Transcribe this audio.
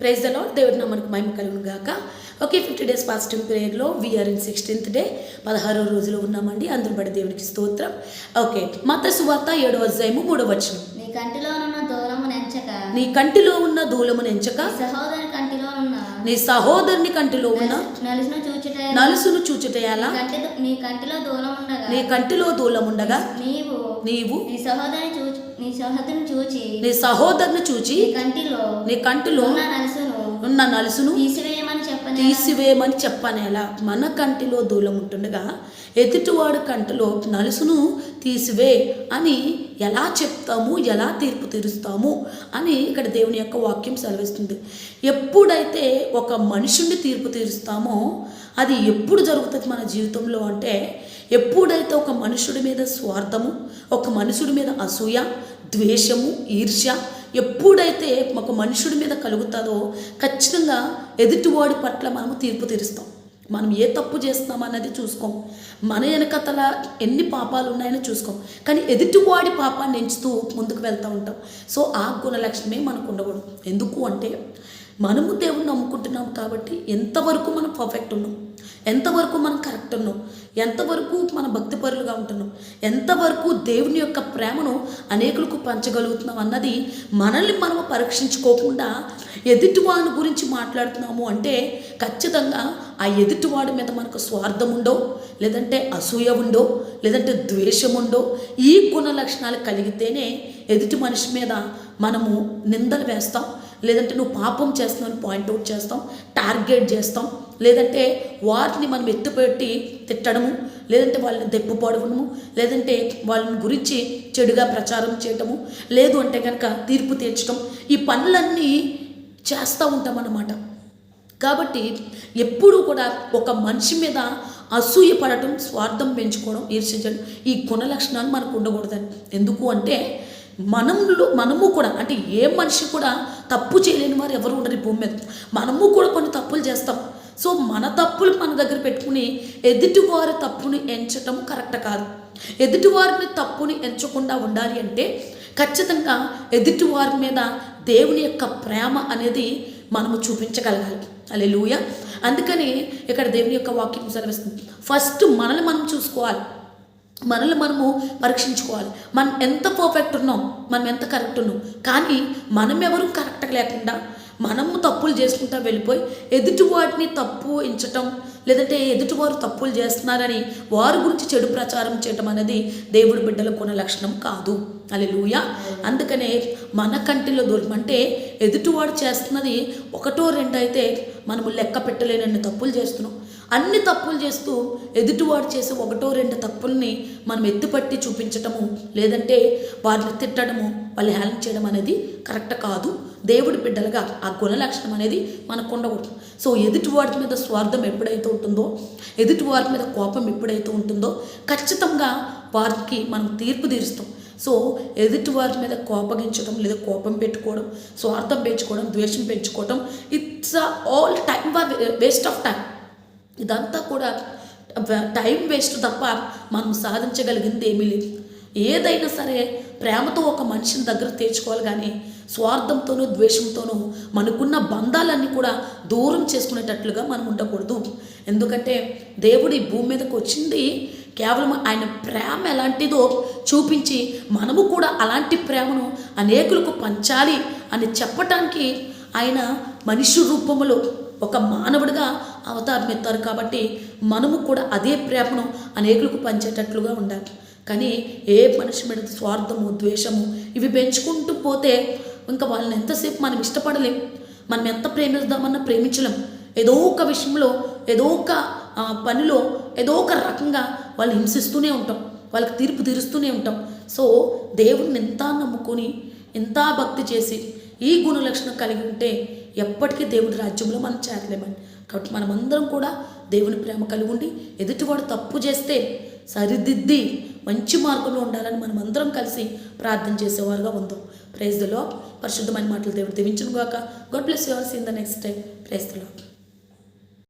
Praise the lord దేవుడి నామానికి మహిమ కలుగును గాక. Okay fifty days fasting ప్రేయర్లో we are in sixteenth day పదహారో రోజులో ఉన్నామండి. అందరూ బడి దేవునికి స్తోత్రం. ఓకే మత సువార్త ఏడవ అధ్యాయము మూడవ వచనం. నీ కంటిలో ఉన్న దూరము నెంచక నీ కంటిలో ఉన్న ఎంచక. సహోదరుని కంటిలో ఉన్న నీ సహోదరుని కంటిలో ఉన్న నలుసును చూచుట నలుసును చూచుటయాలా. నీ కంటిలో దూరం ఉండగా నీ కంటిలో దూలముండగా. నీవు. నీవు. నీ సహోదరుని నీ సహోదరుని చూచి నీ సహోదరుని చూచి నీ కంటిలో నీ కంటిలో ఉన్న నలుసును తీసివేయమని చెప్పని తీసివేయమని చెప్పనేలా. మన కంటిలో దూలం ఉంటుండగా ఎదుటివాడు కంటిలో నలుసును తీసివే అని ఎలా చెప్తాము ఎలా తీర్పు తీరుస్తాము అని ఇక్కడ దేవుని యొక్క వాక్యం సెలవిస్తుంది. ఎప్పుడైతే ఒక మనుషుడిని తీర్పు తీరుస్తామో అది ఎప్పుడు జరుగుతుంది మన జీవితంలో అంటే ఎప్పుడైతే ఒక మనుషుడి మీద స్వార్థము ఒక మనుషుడి మీద అసూయ ద్వేషము ఈర్ష్య ఎప్పుడైతే ఒక మనుషుడి మీద కలుగుతుందో ఖచ్చితంగా ఎదుటివాడి పట్ల మనము తీర్పు తీరుస్తాం. మనం ఏ తప్పు చేస్తున్నాం అన్నది చూసుకోం. మన వెనకతల ఎన్ని పాపాలు ఉన్నాయని చూసుకోం. కానీ ఎదుటివాడి పాపాన్ని ఎంచుతూ ముందుకు వెళ్తూ ఉంటాం. సో ఆ గుణలక్షణమే మనకు ఉండకూడదు. ఎందుకు అంటే మనము దేవుణ్ణి నమ్ముకుంటున్నాం కాబట్టి ఎంతవరకు మనం పర్ఫెక్ట్ ఉన్నాం? ఎంతవరకు మనం కరెక్ట్ ఉన్నాం? ఎంతవరకు మన భక్తిపరులుగా ఉంటున్నాం? ఎంతవరకు దేవుని యొక్క ప్రేమను అనేకులకు పంచగలుగుతున్నాం అన్నది మనల్ని మనము పరీక్షించుకోకుండా ఎదుటివాడి గురించి మాట్లాడుతున్నాము అంటే ఖచ్చితంగా ఆ ఎదుటివాడి మీద మనకు స్వార్థం ఉండో లేదంటే అసూయ ఉండో లేదంటే ద్వేషం ఉండో ఈ గుణ లక్షణాలు కలిగితేనే ఎదుటి మనిషి మీద మనము నిందలు వేస్తాం లేదంటే నువ్వు పాపం చేస్తున్నావు పాయింట్అవుట్ చేస్తాం టార్గెట్ చేస్తాం. లేదంటే వారిని మనం ఎత్తుపెట్టి తిట్టడము లేదంటే వాళ్ళని దెప్పుపడము లేదంటే వాళ్ళని గురించి చెడుగా ప్రచారం చేయటము లేదు అంటే కనుక తీర్పు తీర్చడం ఈ పనులన్నీ చేస్తూ ఉంటాం అన్నమాట. కాబట్టి ఎప్పుడూ కూడా ఒక మనిషి మీద అసూయ పడటం స్వార్థం పెంచుకోవడం ఈర్షించడం ఈ గుణ లక్షణాలు మనకు ఉండకూడదని. ఎందుకు అంటే మనంలో మనము కూడా అంటే ఏ మనిషి కూడా తప్పు చేయలేని వారు ఎవరు ఉండరు ఈ భూమి మీద. మనము కూడా కొన్ని తప్పులు చేస్తాం. సో మన తప్పులు మన దగ్గర పెట్టుకుని ఎదుటివారి తప్పుని ఎంచటం కరెక్ట్ కాదు. ఎదుటివారిని తప్పుని ఎంచకుండా ఉండాలి అంటే ఖచ్చితంగా ఎదుటివారి మీద దేవుని యొక్క ప్రేమ అనేది మనము చూపించగలగాలి. అలే లూయ అందుకని ఇక్కడ దేవుని యొక్క వాక్యం సెలవిస్తుంది. ఫస్ట్ మనల్ని మనం చూసుకోవాలి. మనల్ని మనము పరీక్షించుకోవాలి. మనం ఎంత పర్ఫెక్ట్ ఉన్నాం మనం ఎంత కరెక్ట్ ఉన్నాం కానీ మనం ఎవరు కరెక్ట్ లేకుండా మనము తప్పులు చేసుకుంటా వెళ్ళిపోయి ఎదుటివాటిని తప్పు ఎంచటం లేదంటే ఎదుటివారు తప్పులు చేస్తున్నారని వారి గురించి చెడు ప్రచారం చేయటం అనేది దేవుడి బిడ్డలకు ఉన్న లక్షణం కాదు. అది లూయ అందుకనే మన కంటిలో దూరం అంటే ఎదుటివాడు చేస్తున్నది ఒకటో రెండు అయితే మనము లెక్క పెట్టలేనన్ని తప్పులు చేస్తున్నాం. అన్ని తప్పులు చేస్తూ ఎదుటివాడు చేసే ఒకటో రెండు తప్పుల్ని మనం ఎత్తుపట్టి చూపించటము లేదంటే వారిని తిట్టడము వాళ్ళు హేళన చేయడం అనేది కరెక్ట్ కాదు. దేవుడి బిడ్డలుగా ఆ గుణ లక్షణం అనేది మనకు ఉండకూడదు. సో ఎదుటివాడి మీద స్వార్థం ఎప్పుడైతే ఉంటుందో ఎదుటివారి మీద కోపం ఎప్పుడైతే ఉంటుందో ఖచ్చితంగా వారికి మనం తీర్పు తీరుస్తాం. సో ఎదుటి వారి మీద కోపగించడం లేదా కోపం పెట్టుకోవడం స్వార్థం పెంచుకోవడం ద్వేషం పెంచుకోవడం it's all time waste of time ఇదంతా కూడా టైం వేస్ట్ తప్ప మనం సాధించగలిగింది ఏమీ లేదు. ఏదైనా సరే ప్రేమతో ఒక మనిషిని దగ్గర తెచ్చుకోవాలి కానీ స్వార్థంతోనూ ద్వేషంతోనూ మనకున్న బంధాలన్నీ కూడా దూరం చేసుకునేటట్లుగా మనం ఉండకూడదు. ఎందుకంటే దేవుడు ఈ భూమి మీదకి వచ్చింది కేవలం ఆయన ప్రేమ ఎలాంటిదో చూపించి మనము కూడా అలాంటి ప్రేమను అనేకులకు పంచాలి అని చెప్పటానికి ఆయన మనిషి రూపంలో ఒక మానవుడిగా అవతారం ఎత్తారు కాబట్టి మనము కూడా అదే ప్రేమను అనేకులకు పంచేటట్లుగా ఉండాలి. కానీ ఏ మనిషి మీద స్వార్థము ద్వేషము ఇవి పెంచుకుంటూ పోతే ఇంకా వాళ్ళని ఎంతసేపు మనం ఇష్టపడలేం. మనం ఎంత ప్రేమిద్దామన్నా ప్రేమించలేం. ఏదో ఒక విషయంలో ఏదో ఒక పనిలో ఏదో ఒక రకంగా వాళ్ళు హింసిస్తూనే ఉంటాం. వాళ్ళకి తీర్పు తీరుస్తూనే ఉంటాం. సో దేవుడిని ఎంత నమ్ముకొని ఎంత భక్తి చేసి ఈ గుణ లక్షణం కలిగి ఉంటే ఎప్పటికీ దేవుడి రాజ్యంలో మనం చేరలేమని కాబట్టి మనమందరం కూడా దేవుని ప్రేమ కలిగి ఉండి ఎదుటివాడు తప్పు చేస్తే సరిదిద్ది మంచి మార్గంలో ఉండాలని మనం అందరం కలిసి ప్రార్థన చేసేవారుగా ఉందాం. ప్రైజ్ పరిశుద్ధమైన మాటలు దేవుడు దీవించను గాక God bless yours in the next time praise